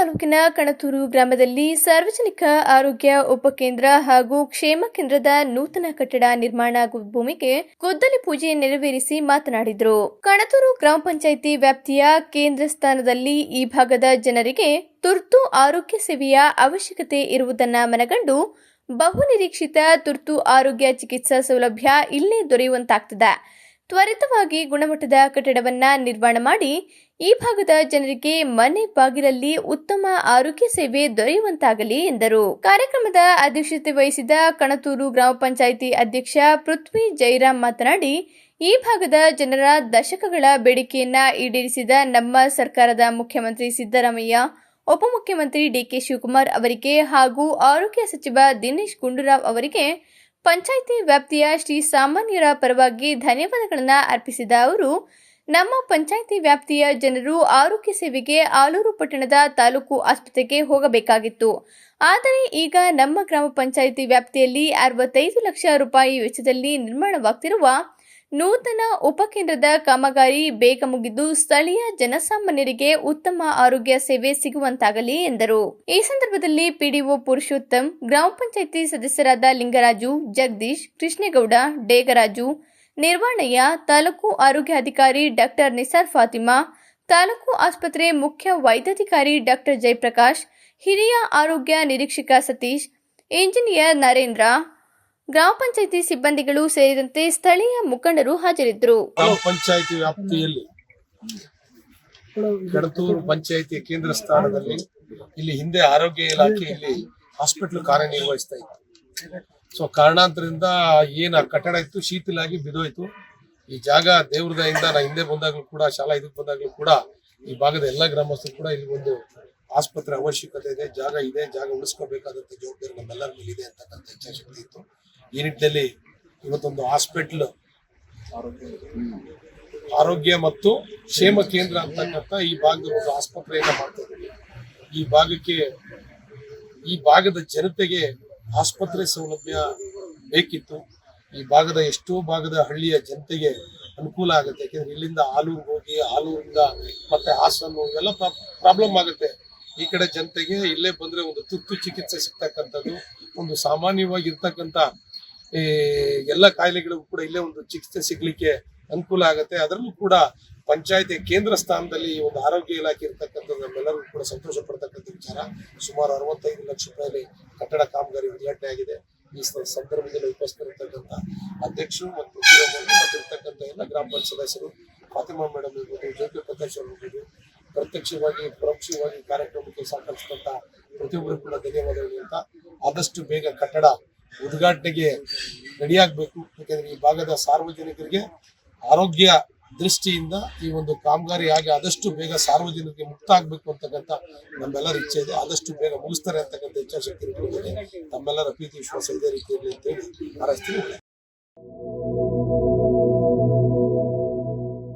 ತಾಲೂಕಿನ ಕಣತೂರು ಗ್ರಾಮದಲ್ಲಿ ಸಾರ್ವಜನಿಕ ಆರೋಗ್ಯ ಉಪಕೇಂದ್ರ ಹಾಗೂ ಕ್ಷೇಮ ಕೇಂದ್ರದ ನೂತನ ಕಟ್ಟಡ ನಿರ್ಮಾಣ ಭೂಮಿಗೆ ಗೊದ್ದಲಿ ಪೂಜೆ ನೆರವೇರಿಸಿ ಮಾತನಾಡಿದರು. ಕಣತೂರು ಗ್ರಾಮ ಪಂಚಾಯಿತಿ ವ್ಯಾಪ್ತಿಯ ಕೇಂದ್ರ ಸ್ಥಾನದಲ್ಲಿ ಈ ಭಾಗದ ಜನರಿಗೆ ತುರ್ತು ಆರೋಗ್ಯ ಸೇವೆಯ ಅವಶ್ಯಕತೆ ಇರುವುದನ್ನ ಮನಗಂಡು ಬಹು ನಿರೀಕ್ಷಿತ ತುರ್ತು ಆರೋಗ್ಯ ಚಿಕಿತ್ಸಾ ಸೌಲಭ್ಯ ಇಲ್ಲೇ ದೊರೆಯುವಂತಾಗ್ತದೆ. ತ್ವರಿತವಾಗಿ ಗುಣಮಟ್ಟದ ಕಟ್ಟಡವನ್ನ ನಿರ್ಮಾಣ ಮಾಡಿ ಈ ಭಾಗದ ಜನರಿಗೆ ಮನೆ ಬಾಗಿಲಲ್ಲಿ ಉತ್ತಮ ಆರೋಗ್ಯ ಸೇವೆ ದೊರೆಯುವಂತಾಗಲಿ ಎಂದರು. ಕಾರ್ಯಕ್ರಮದ ಅಧ್ಯಕ್ಷತೆ ವಹಿಸಿದ ಕಣತೂರು ಗ್ರಾಮ ಪಂಚಾಯಿತಿ ಅಧ್ಯಕ್ಷ ಪೃಥ್ವಿ ಜೈರಾಮ್ ಮಾತನಾಡಿ, ಈ ಭಾಗದ ಜನರ ದಶಕಗಳ ಬೇಡಿಕೆಯನ್ನ ಈಡೇರಿಸಿದ ನಮ್ಮ ಸರ್ಕಾರದ ಮುಖ್ಯಮಂತ್ರಿ ಸಿದ್ದರಾಮಯ್ಯ, ಉಪಮುಖ್ಯಮಂತ್ರಿ ಡಿಕೆ ಶಿವಕುಮಾರ್ ಅವರಿಗೆ ಹಾಗೂ ಆರೋಗ್ಯ ಸಚಿವ ದಿನೇಶ್ ಗುಂಡೂರಾವ್ ಅವರಿಗೆ ಪಂಚಾಯಿತಿ ವ್ಯಾಪ್ತಿಯ ಶ್ರೀ ಸಾಮಾನ್ಯರ ಪರವಾಗಿ ಧನ್ಯವಾದಗಳನ್ನು ಅರ್ಪಿಸಿದ ಅವರು ನಮ್ಮ ಪಂಚಾಯಿತಿ ವ್ಯಾಪ್ತಿಯ ಜನರು ಆರೋಗ್ಯ ಸೇವೆಗೆ ಆಲೂರು ಪಟ್ಟಣದ ತಾಲೂಕು ಆಸ್ಪತ್ರೆಗೆ ಹೋಗಬೇಕಾಗಿತ್ತು. ಆದರೆ ಈಗ ನಮ್ಮ ಗ್ರಾಮ ಪಂಚಾಯಿತಿ ವ್ಯಾಪ್ತಿಯಲ್ಲಿ ಅರವತ್ತೈದು ಲಕ್ಷ ರೂಪಾಯಿ ವೆಚ್ಚದಲ್ಲಿ ನಿರ್ಮಾಣವಾಗ್ತಿರುವ ನೂತನ ಉಪಕೇಂದ್ರದ ಕಾಮಗಾರಿ ಬೇಗ ಮುಗಿದು ಸ್ಥಳೀಯ ಜನಸಾಮಾನ್ಯರಿಗೆ ಉತ್ತಮ ಆರೋಗ್ಯ ಸೇವೆ ಸಿಗುವಂತಾಗಲಿ ಎಂದರು. ಈ ಸಂದರ್ಭದಲ್ಲಿ ಪಿಡಿಒ ಪುರುಷೋತ್ತಮ್, ಗ್ರಾಮ ಪಂಚಾಯಿತಿ ಸದಸ್ಯರಾದ ಲಿಂಗರಾಜು, ಜಗದೀಶ್, ಕೃಷ್ಣೇಗೌಡ, ಡೇಗರಾಜು ನಿರ್ವಾಣಯ್ಯ ತಾಲೂಕು ಆರೋಗ್ಯಾಧಿಕಾರಿ ಡಾಕ್ಟರ್ ನಿಸಾರ್ ಫಾತಿಮಾ, ತಾಲೂಕು ಆಸ್ಪತ್ರೆ ಮುಖ್ಯ ವೈದ್ಯಾಧಿಕಾರಿ ಡಾಕ್ಟರ್ ಜಯಪ್ರಕಾಶ್, ಹಿರಿಯ ಆರೋಗ್ಯ ನಿರೀಕ್ಷಕ ಸತೀಶ್, ಇಂಜಿನಿಯರ್ ನರೇಂದ್ರ, ಗ್ರಾಮ ಪಂಚಾಯಿತಿ ಸಿಬ್ಬಂದಿಗಳು ಸೇರಿದಂತೆ ಸ್ಥಳೀಯ ಮುಖಂಡರು ಹಾಜರಿದ್ದರು. ಗ್ರಾಮ ಪಂಚಾಯಿತಿ ವ್ಯಾಪ್ತಿಯಲ್ಲಿ ಕಡತೂರು ಪಂಚಾಯಿತಿಯ ಕೇಂದ್ರ ಸ್ಥಾನದಲ್ಲಿ ಇಲ್ಲಿ ಹಿಂದೆ ಆರೋಗ್ಯ ಇಲಾಖೆಯಲ್ಲಿ ಹಾಸ್ಪಿಟಲ್ ಕಾರ್ಯನಿರ್ವಹಿಸ್ತಾ ಇತ್ತು. ಸೊ ಕಾರಣಾಂತರದಿಂದ ಏನು ಆ ಕಟ್ಟಡ ಇತ್ತು, ಶೀತಲಾಗಿ ಬಿದೋಯ್ತು ಈ ಜಾಗ ದೇವ್ರ ದಯಿಂದ ನಾ ಹಿಂದೆ ಬಂದಾಗಲೂ ಕೂಡ, ಶಾಲಾ ಇದಕ್ಕೆ ಬಂದಾಗಲೂ ಕೂಡ, ಈ ಭಾಗದ ಎಲ್ಲ ಗ್ರಾಮಸ್ಥರು ಕೂಡ ಇಲ್ಲಿ ಒಂದು ಆಸ್ಪತ್ರೆ ಅವಶ್ಯಕತೆ ಇದೆ, ಜಾಗ ಇದೆ, ಜಾಗ ಉಳಿಸ್ಕೋಬೇಕಾದಂತ ಜವಾಬ್ದಾರಿ ನಮ್ಮೆಲ್ಲರ ಮೇಲೆ ಇದೆ ಅಂತಕ್ಕಂಥ ಇಚ್ಛಾಶಕ್ತಿ ಇತ್ತು. ಈ ನಿಟ್ಟಿನಲ್ಲಿ ಇವತ್ತೊಂದು ಹಾಸ್ಪಿಟ್ಲ್, ಆರೋಗ್ಯ ಮತ್ತು ಕ್ಷೇಮ ಕೇಂದ್ರ ಅಂತಕ್ಕಂಥ ಈ ಭಾಗದ ಒಂದು ಆಸ್ಪತ್ರೆಯನ್ನ ಮಾಡ್ತಾ ಇದ್ದೀವಿ. ಈ ಭಾಗಕ್ಕೆ, ಈ ಭಾಗದ ಜನತೆಗೆ ಆಸ್ಪತ್ರೆ ಸೌಲಭ್ಯ ಬೇಕಿತ್ತು, ಈ ಭಾಗದ ಎಷ್ಟೋ ಭಾಗದ ಹಳ್ಳಿಯ ಜನತೆಗೆ ಅನುಕೂಲ ಆಗುತ್ತೆ. ಯಾಕೆಂದ್ರೆ ಇಲ್ಲಿಂದ ಆಲೂರಿಗೆ ಹೋಗಿ, ಆಲೂರಿಂದ ಮತ್ತೆ ಹಾಸನ ಇವೆಲ್ಲ ಪ್ರಾಬ್ಲಮ್ ಆಗುತ್ತೆ. ಈ ಕಡೆ ಜನತೆಗೆ ಇಲ್ಲೇ ಬಂದ್ರೆ ಒಂದು ತುರ್ತು ಚಿಕಿತ್ಸೆ ಸಿಗ್ತಕ್ಕಂಥದ್ದು, ಒಂದು ಸಾಮಾನ್ಯವಾಗಿ ಇರ್ತಕ್ಕಂಥ ಈ ಎಲ್ಲ ಕಾಯಿಲೆಗಳಿಗೂ ಕೂಡ ಇಲ್ಲೇ ಒಂದು ಚಿಕಿತ್ಸೆ ಸಿಗ್ಲಿಕ್ಕೆ ಅನುಕೂಲ ಆಗುತ್ತೆ. ಅದರಲ್ಲೂ ಕೂಡ ಪಂಚಾಯತಿ ಕೇಂದ್ರ ಸ್ಥಾನದಲ್ಲಿ ಒಂದು ಆರೋಗ್ಯ ಇಲಾಖೆ ಇರ್ತಕ್ಕಂಥದ್ದು, ನಮ್ಮೆಲ್ಲರಿಗೂ ಕೂಡ ಸಂತೋಷ ಪಡ್ತಕ್ಕಂಥ ವಿಚಾರ. ಸುಮಾರು ಅರವತ್ತೈದು ಲಕ್ಷ ರೂಪಾಯಿ ಕಟ್ಟಡ ಕಾಮಗಾರಿ ಉದ್ಘಾಟನೆ ಆಗಿದೆ. ಈ ಸಂದರ್ಭದಲ್ಲಿ ಉಪಸ್ಥಿತರಿರ್ತಕ್ಕಂಥ ಅಧ್ಯಕ್ಷರು ಮತ್ತು ಮತ್ತು ಇರ್ತಕ್ಕಂಥ ಎಲ್ಲ ಗ್ರಾಮ ಪಂಚಾಯತ್ ಸದಸ್ಯರು, ಫಾತಿಮಾ ಮೇಡಮ್ ಇರ್ಬೋದು ಜ್ಯೋತಿ ಪ್ರಕಾಶ್ ಇರ್ಬೋದು, ಪ್ರತ್ಯಕ್ಷವಾಗಿ, ಪರೋಕ್ಷವಾಗಿ ಕಾರ್ಯಕ್ರಮಕ್ಕೆ ಸಹಕರಿಸಿದಂತ ಪ್ರತಿಯೊಬ್ಬರು ಕೂಡ ಧನ್ಯವಾದಗಳು ಅಂತ ಆದಷ್ಟು ಬೇಗ ಕಟ್ಟಡ ಉದ್ಘಾಟನೆಗೆ ರೆಡಿಯಾಗಬೇಕು ಯಾಕಂದ್ರೆ ಈ ಭಾಗದ ಸಾರ್ವಜನಿಕರಿಗೆ ಆರೋಗ್ಯ ದೃಷ್ಟಿಯಿಂದ ಈ ಒಂದು ಕಾಮಗಾರಿ ಆಗಿ ಆದಷ್ಟು ಬೇಗ ಸಾರ್ವಜನಿಕರಿಗೆ ಮುಕ್ತ ಆಗಬೇಕು ಅಂತಕ್ಕಂಥ ನಮ್ಮೆಲ್ಲರ ಇಚ್ಛೆ ಇದೆ. ಆದಷ್ಟು ಬೇಗ ಮುಗಿಸ್ತಾರೆ ಅಂತಕ್ಕಂಥ ಇಚ್ಛಾಶಕ್ತಿ ತಮ್ಮೆಲ್ಲರ ಪ್ರೀತಿ ವಿಶ್ವಾಸ ಇದೇ ರೀತಿಯಲ್ಲಿ ಅಂತೇಳಿ ಹಾರೈಸ್ತೀನಿ